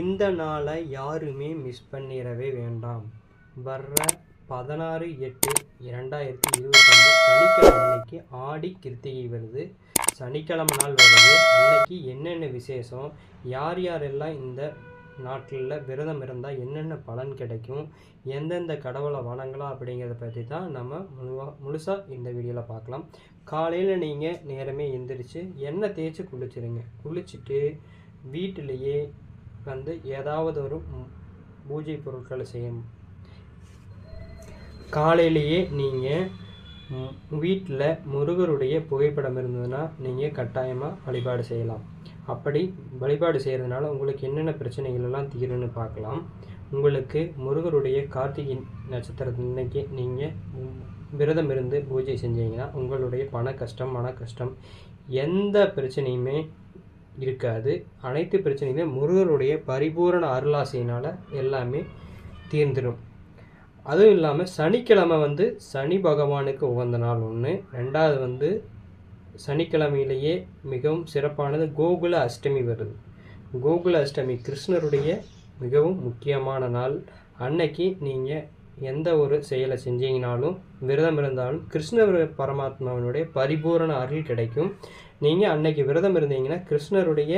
இந்த நாளை யாருமே மிஸ் பண்ணிடவே வேண்டாம். வர்ற பதினாறு எட்டு இரண்டாயிரத்தி இருபத்தஞ்சு சனிக்கிழமை அன்னைக்கு ஆடி கிருத்திகை வருது. சனிக்கிழமை நாள் வருது. அன்னைக்கு என்னென்ன விசேஷம்? யார் யாரெல்லாம் இந்த நாட்டில் விரதம் இருந்தால் என்னென்ன பலன் கிடைக்கும்? எந்தெந்த கடவுளை வணங்கலாம் அப்படிங்கிறத பற்றி தான் நம்ம முழுவா முழுசாக இந்த வீடியோவில் பார்க்கலாம். காலையில் நீங்கள் நேரமே எந்திரிச்சு எண்ணெய் தேய்ச்சி குளிச்சிருங்க. குளிச்சுட்டு வீட்டிலையே வந்து ஏதாவது ஒரு பூஜை பொருட்களை செய்யணும் காலையிலேயே நீங்கள் வீட்டில் முருகருடைய புகைப்படம் இருந்ததுன்னா நீங்கள் கட்டாயமாக வழிபாடு செய்யலாம். அப்படி வழிபாடு செய்கிறதுனால உங்களுக்கு என்னென்ன பிரச்சனைகள் எல்லாம் தீரும்னு பார்க்கலாம். உங்களுக்கு முருகருடைய கார்த்திகை நட்சத்திரத்தினைக்கு நீங்கள் விரதம் இருந்து பூஜை செஞ்சீங்கன்னா உங்களுடைய பண கஷ்டம் மன கஷ்டம் எந்த பிரச்சனையுமே இருக்காது. அனைத்து பிரச்சனையுமே முருகருடைய பரிபூரண அருளாசையினால் எல்லாமே தீர்ந்துடும் அதுவும் இல்லாமல் சனிக்கிழமை வந்து சனி பகவானுக்கு உகந்த நாள் ஒன்று ரெண்டாவது வந்து சனிக்கிழமையிலேயே மிகவும் சிறப்பானது கோகுல அஷ்டமி வருது. கோகுல அஷ்டமி கிருஷ்ணருடைய மிகவும் முக்கியமான நாள். அன்னைக்கு நீங்கள் எந்த ஒரு செயலை செஞ்சீங்கனாலும் விரதம் இருந்தாலும் கிருஷ்ண பரமாத்மாவினுடைய பரிபூரண அருள் கிடைக்கும். நீங்கள் அன்னைக்கு விரதம் இருந்தீங்கன்னா கிருஷ்ணருடைய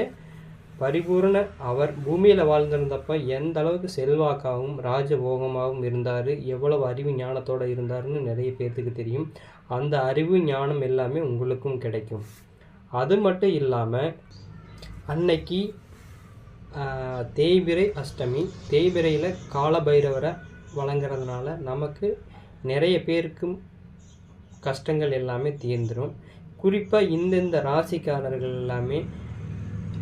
பரிபூரண அவர் பூமியில் வாழ்ந்திருந்தப்ப எந்த அளவுக்கு செல்வாக்காகவும் ராஜபோகமாகவும் இருந்தார் எவ்வளவு அறிவு ஞானத்தோடு இருந்தாருன்னு நிறைய பேர்த்துக்கு தெரியும். அந்த அறிவு ஞானம் எல்லாமே உங்களுக்கும் கிடைக்கும். அது மட்டும் இல்லாமல் அன்னைக்கு தேய்பிரை அஷ்டமி தேய்பிரையில் காலபைரவரை வழங்குறதுனால நமக்கு நிறைய பேருக்கும் கஷ்டங்கள் எல்லாமே தீர்ந்துடும் குறிப்பாக இந்தந்த ராசிக்காரர்கள் எல்லாமே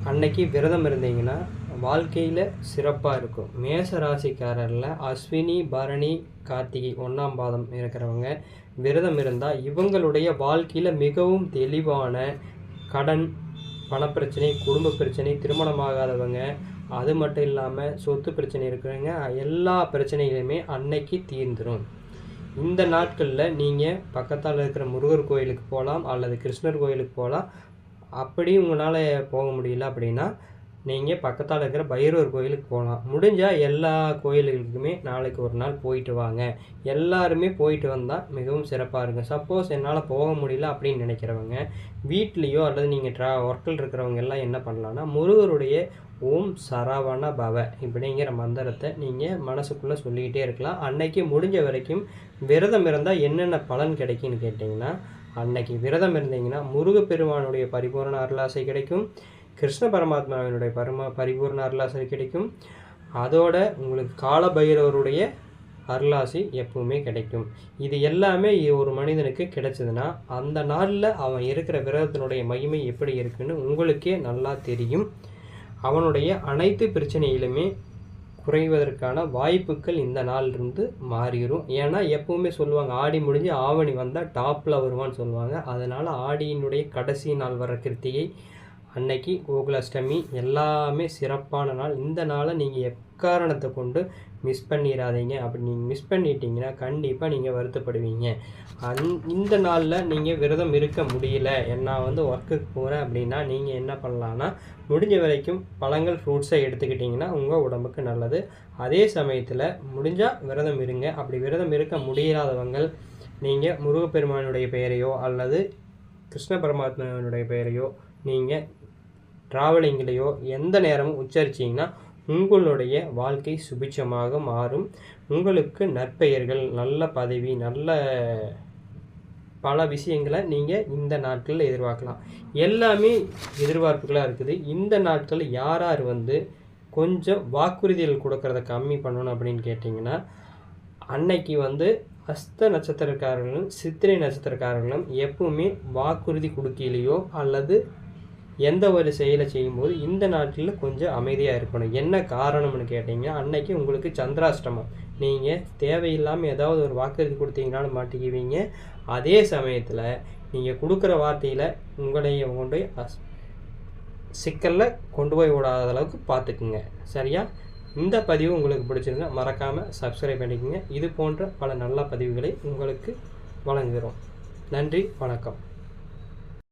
அன்னைக்கு விரதம் இருந்தீங்கன்னா வாழ்க்கையில் சிறப்பாக இருக்கும். மேச ராசிக்காரரில் அஸ்வினி பரணி கார்த்திகை ஒன்றாம் பாதம் இருக்கிறவங்க விரதம் இருந்தால் இவங்களுடைய வாழ்க்கையில் மிகவும் தெளிவான கடன் பணப்பிரச்சனை குடும்ப பிரச்சனை திருமணமாகாதவங்க அது மட்டும் இல்லாமல் சொத்து பிரச்சனை இருக்கிறவங்க எல்லா பிரச்சனைகளுமே அன்னைக்கு தீர்ந்துடும் இந்த நாட்களில் நீங்கள் பக்கத்தால் இருக்கிற முருகர் கோயிலுக்கு போகலாம் அல்லது கிருஷ்ணர் கோயிலுக்கு போகலாம் அப்படி உங்களால் போக முடியல அப்படின்னா நீங்கள் பக்கத்தால் இருக்கிற பைரவர் கோயிலுக்கு போகலாம் முடிஞ்சால் எல்லா கோயிலுக்குமே நாளைக்கு ஒரு நாள் போயிட்டு வாங்க. எல்லாருமே போயிட்டு வந்தால் மிகவும் சிறப்பாக இருக்கும். சப்போஸ் என்னால் போக முடியல அப்படின்னு நினைக்கிறவங்க வீட்லேயோ அல்லது நீங்கள் ட்ரா ஒர்க்கில் இருக்கிறவங்க எல்லாம் என்ன பண்ணலான்னா முருகருடைய ஓம் சரவண பவ இப்படிங்கிற மந்திரத்தை நீங்கள் மனசுக்குள்ளே சொல்லிக்கிட்டே இருக்கலாம். அன்னைக்கு முடிஞ்ச வரைக்கும் விரதம் இருந்தால் என்னென்ன பலன் கிடைக்குன்னு கேட்டிங்கன்னா அன்னைக்கு விரதம் இருந்தீங்கன்னா முருகப்பெருமானுடைய பரிபூரண அருளாசை கிடைக்கும். கிருஷ்ண பரமாத்மாவினுடைய பரம பரிபூரண அருளாசை கிடைக்கும். அதோட உங்களுக்கு காலபைரவருடைய அருளாசி எப்பவுமே கிடைக்கும். இது எல்லாமே ஒரு மனிதனுக்கு கிடைச்சதுன்னா அந்த நாளில் அவன் இருக்கிற விரதத்தினுடைய மகிமை எப்படி இருக்குன்னு உங்களுக்கே நல்லா தெரியும். அவனுடைய அனைத்து பிரச்சனையிலுமே குறைவதற்கான வாய்ப்புகள் இந்த நாளிலிருந்து மாறிடும் ஏன்னா எப்பவுமே சொல்லுவாங்க ஆடி முடிஞ்சு ஆவணி வந்தால் டாப்பில் வருவான்னு சொல்லுவாங்க. அதனால் ஆடியினுடைய கடைசி நாள் வர கிருத்திகை அன்னைக்கு கோகுலாஷ்டமி எல்லாமே சிறப்பான நாள். இந்த நாளை நீங்கள் எக்காரணத்தை கொண்டு மிஸ் பண்ணிடாதீங்க அப்படி நீங்கள் மிஸ் பண்ணிட்டீங்கன்னா கண்டிப்பாக நீங்கள் வருத்தப்படுவீங்க. அந் இந்த நாளில் நீங்கள் விரதம் இருக்க முடியல. நான் வந்து ஒர்க்குக்கு போகிறேன் அப்படின்னா நீங்கள் என்ன பண்ணலான்னா முடிஞ்ச வரைக்கும் பழங்கள் ஃப்ரூட்ஸை எடுத்துக்கிட்டிங்கன்னா உங்கள் உடம்புக்கு நல்லது. அதே சமயத்தில் முடிஞ்சால் விரதம் இருங்க. அப்படி விரதம் இருக்க முடியாதவங்கள் நீங்கள் முருகப்பெருமானுடைய பெயரையோ அல்லது கிருஷ்ண பரமாத்மாவினுடைய பெயரையோ நீங்கள் ட்ராவலிங்லேயோ எந்த நேரமும் உச்சரிச்சிங்கன்னா உங்களுடைய வாழ்க்கை சுபிட்சமாக மாறும். உங்களுக்கு நற்பெயர்கள் நல்ல பதவி நல்ல பல விஷயங்களை நீங்கள் இந்த நாட்களில் எதிர்பார்க்கலாம். எல்லாமே எதிர்பார்ப்புகளாக இருக்குது. இந்த நாட்களில் யார் யார் வந்து கொஞ்சம் வாக்குறுதிகள் கொடுக்கறத கம்மி பண்ணணும் அப்படின்னு கேட்டிங்கன்னா அன்னைக்கு வந்து அஸ்த நட்சத்திரக்காரர்களும் சித்திரை நட்சத்திரக்காரர்களும் எப்பவுமே வாக்குறுதி கொடுக்கலையோ அல்லது எந்த ஒரு செயலை செய்யும்போது இந்த நாட்டில் கொஞ்சம் அமைதியாக இருக்கணும். என்ன காரணம்னு கேட்டிங்கன்னா அன்னைக்கு உங்களுக்கு சந்திராஷ்டமம். நீங்கள் தேவையில்லாமல் ஏதாவது ஒரு வாக்குறுதி கொடுத்தீங்கனாலும் மாட்டிக்குவீங்க. அதே சமயத்தில் நீங்கள் கொடுக்குற வார்த்தையில் உங்களைய கொண்டு போய் சிக்கலில் கொண்டு போய் விடாத அளவுக்கு பார்த்துக்குங்க. சரியா? இந்த பதிவு உங்களுக்கு பிடிச்சிருந்தா மறக்காமல் சப்ஸ்கிரைப் பண்ணிக்கோங்க. இது போன்ற பல நல்ல பதிவுகளை உங்களுக்கு வழங்குகிறோம். நன்றி வணக்கம்.